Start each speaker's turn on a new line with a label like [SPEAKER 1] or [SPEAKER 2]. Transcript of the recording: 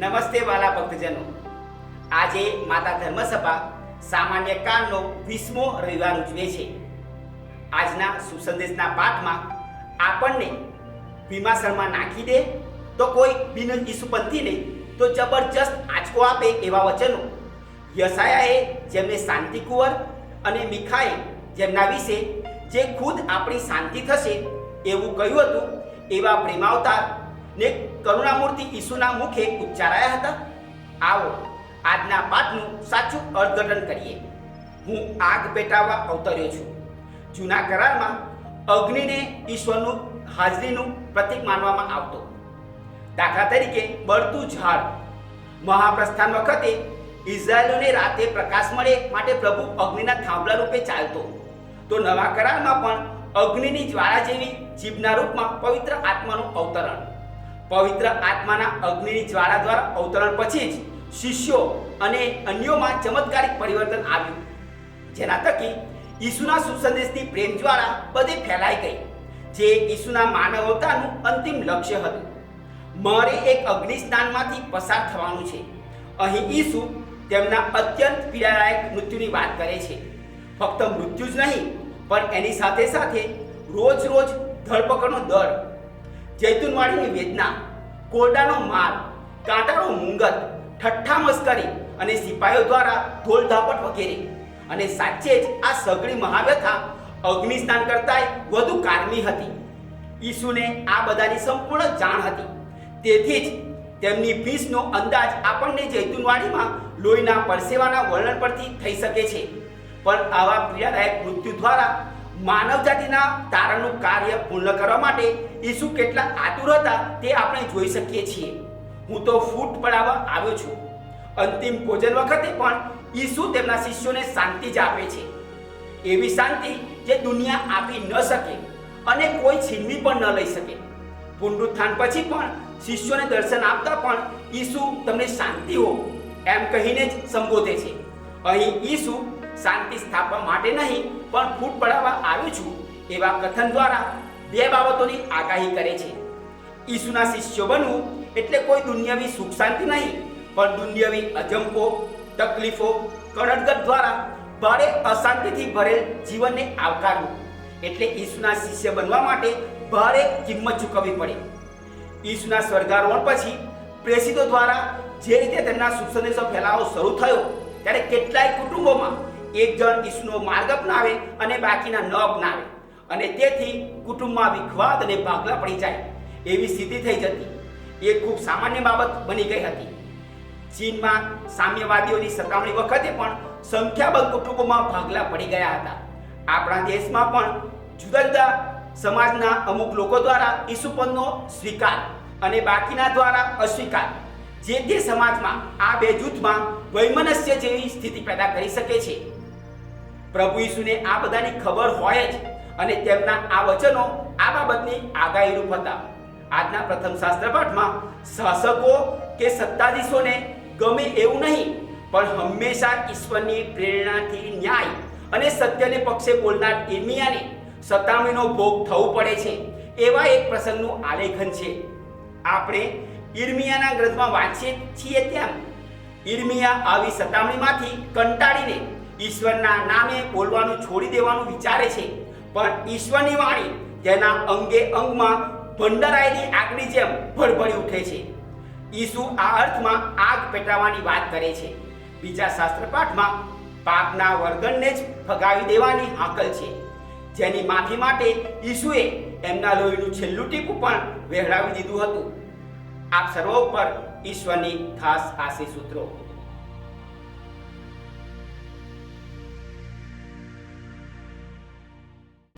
[SPEAKER 1] નમસ્તે વાલા ભક્તજનો. આજે માતા ધર્મસભા સામાન્ય કાળનો વીસમો રવિવાર ઉજવે છે. આજના સુસંદેશના પાઠમાં આપણને ભીમાસરમાં નાખી દે તો કોઈ બિન ઈસુપંથીને તો જબરજસ્ત આંચકો આપે એવા વચનો. યસાયાએ જેમને શાંતિ કુંવર અને મીખાએ જેમના વિશે જે ખુદ આપણી શાંતિ થશે એવું કહ્યું હતું, એવા પ્રેમાવતાર ને કરુણામૂર્તિ ઈસુના મુખે ઉચ્ચારાયા હતા. આવો, આજના પાઠનું સાચું અર્થઘટન કરીએ. હું આગ પેટાવવા અવતર્યો છું. જૂના કરારમાં અગ્નિને ઈશ્વરનું હાજરીનું પ્રતીક માનવામાં આવતો. દાખલા તરીકે બળતું ઝાડ. મહાપ્રસ્થાન વખતે ઇઝરાયલોને રાતે પ્રકાશ મળે માટે પ્રભુ અગ્નિના થાંભલા રૂપે ચાલતો. તો નવા કરારમાં પણ અગ્નિની જ્વાળા જેવી જીભના રૂપમાં પવિત્ર આત્માનું અવતરણ. પવિત્ર આત્માના અગ્નિની જ્વાળા દ્વારા અવતરણ પછી જ શિષ્યો અને અન્યોમાં ચમત્કારિક પરિવર્તન આવ્યું. જેના થકી ઈસુના સુસંદેશની પ્રેમ જ્વાળા બધે ફેલાઈ ગઈ, જે ઈસુના માનવતાનું અંતિમ લક્ષ્ય હતું. મારે એક અગ્નિ સ્નાનમાંથી પસાર થવાનું છે. અહીં ઈસુ તેમના અત્યંત પીડાદાયક મૃત્યુની વાત કરે છે. ફક્ત મૃત્યુ જ નહીં, પણ એની સાથે સાથે રોજ રોજ ધરપકડનો દર જૈતુનવાડીની વેદના, કોરડાનો માર કાંટાનો મુંગત, ઠઠ્ઠા મસ્કરી અને સિપાહીઓ દ્વારા ઢોલ ધાપટ વગેરે. અને સાચે જ આ સગળી મહાવ્યથા અગ્નિ સ્નાન કરતાંય વધુ કારમી હતી. ઈસુને આ બધાની સંપૂર્ણ જાણ હતી. તેથી જ તેમની ફીસનો અંદાજ આપણને જૈતુનવાડીમાં લોહીના પરસેવાના વર્ણન પરથી થઈ શકે છે. પણ આવા પીડાદાયક મૃત્યુ દ્વારા માનવ જાતિના તારણનું કાર્ય પૂર્ણ કરવા માટે ઈસુ કેટલા આતુર હતા તે આપણે જોઈ શકીએ છીએ. હું તો ફૂટ પડાવવા આવ્યો છું. અંતિમ ભોજન વખતે પણ ઈસુ તેમના શિષ્યોને શાંતિ જ આપે છે. એવી શાંતિ જે દુનિયા આપી ન શકે અને કોઈ છીનવી પણ ન લઈ શકે. પુનરુત્થાન પછી પણ શિષ્યોને દર્શન આપતા પણ ઈસુ તમને શાંતિ હો એમ કહીને જ સંબોધે છે. અહીં ઈસુ શાંતિ સ્થાપવા માટે નહીં, પણ ફૂટ પડાવવા આવ્યો છું એવા કથન દ્વારા બે બાબતોની આગાહી કરે છે. ઈસુના શિષ્યો બનવું એટલે કોઈ દુનિયાવી સુખ શાંતિ નહીં, પણ દુનિયાવી અજંપો, તકલીફો કણટગત દ્વારા ભારે અશાંતિથી ભરેલ જીવનને આવકારવું એટલે ઈસુના શિષ્ય બનવા માટે ભારે કિંમત ચૂકવવી પડે. ઈસુના સ્વર્ગારોહણ પછી પ્રેષિતો દ્વારા જે રીતે તેમના સુસંદેશો ફેલાવો શરૂ થયો, ત્યારે કેટલાય કુટુંબોમાં એક જણ ઈસુનો માર્ગ અપનાવે અને બાકીના ન અપનાવે. અને તેથી કુટુંબમાં વિખવાદ અને ભાગલા પડી જાય. એવી સ્થિતિ થઈ જતી. એ ખૂબ સામાન્ય બાબત બની ગઈ હતી. ચીનમાં સામ્યવાદીઓની સતામણી વખતે પણ સંખ્યાબંધ કુટુંબોમાં ભાગલા પડી ગયા હતા. આપણા દેશમાં પણ જુદા જુદા સમાજના અમુક લોકો દ્વારા ઈસુપનનો સ્વીકાર અને બાકીના દ્વારા અસ્વીકાર. જે તે સમાજમાં આ બે જૂથમાં વૈમનસ્ય જેવી સ્થિતિ પેદા કરી શકે છે. પ્રભુ ઈસુને આ બધાની ખબર હોય જ અને તેમના આ વચનો આ બાબતની આગાહીરૂપ હતા. આજના પ્રથમ શાસ્ત્ર પાઠમાં શાસકો કે સત્તાધીશોને ગમે એવું નહીં, પણ હંમેશા ઈશ્વરની પ્રેરણાથી ન્યાય અને સત્યને પક્ષે બોલનાર ઇર્મિયાને સતામણીનો ભોગ થવું પડે છે, એવા એક પ્રસંગનું આલેખન છે. આપણે ઇર્મિયાના ગ્રંથમાં વાંચીએ છીએ ત્યાં ઇર્મિયા આવી સતામણીમાંથી કંટાળીને ઈશ્વરના નામે બોલવાનું છોડી દેવાનું વિચારે છે. પણ ઈશ્વરની વાણી તેના અંગે અંગમાં ભંડરાયેલી આગની જેમ ભડભડી ઉઠે છે. ઈસુ આ અર્થમાં આગ પેટાવાની વાત કરે છે. બીજા શાસ્ત્ર પાઠમાં પાપના વર્ગણને જ ફગાવી દેવાની હાકલ છે. જેની માફી માટે ઈસુએ એમના લોહીનું છેલ્લું ટીપું પણ વહેરાવી દીધું હતું. આપ સર્વ ઉપર ઈશ્વરની ખાસ આશીષ સૂત્રો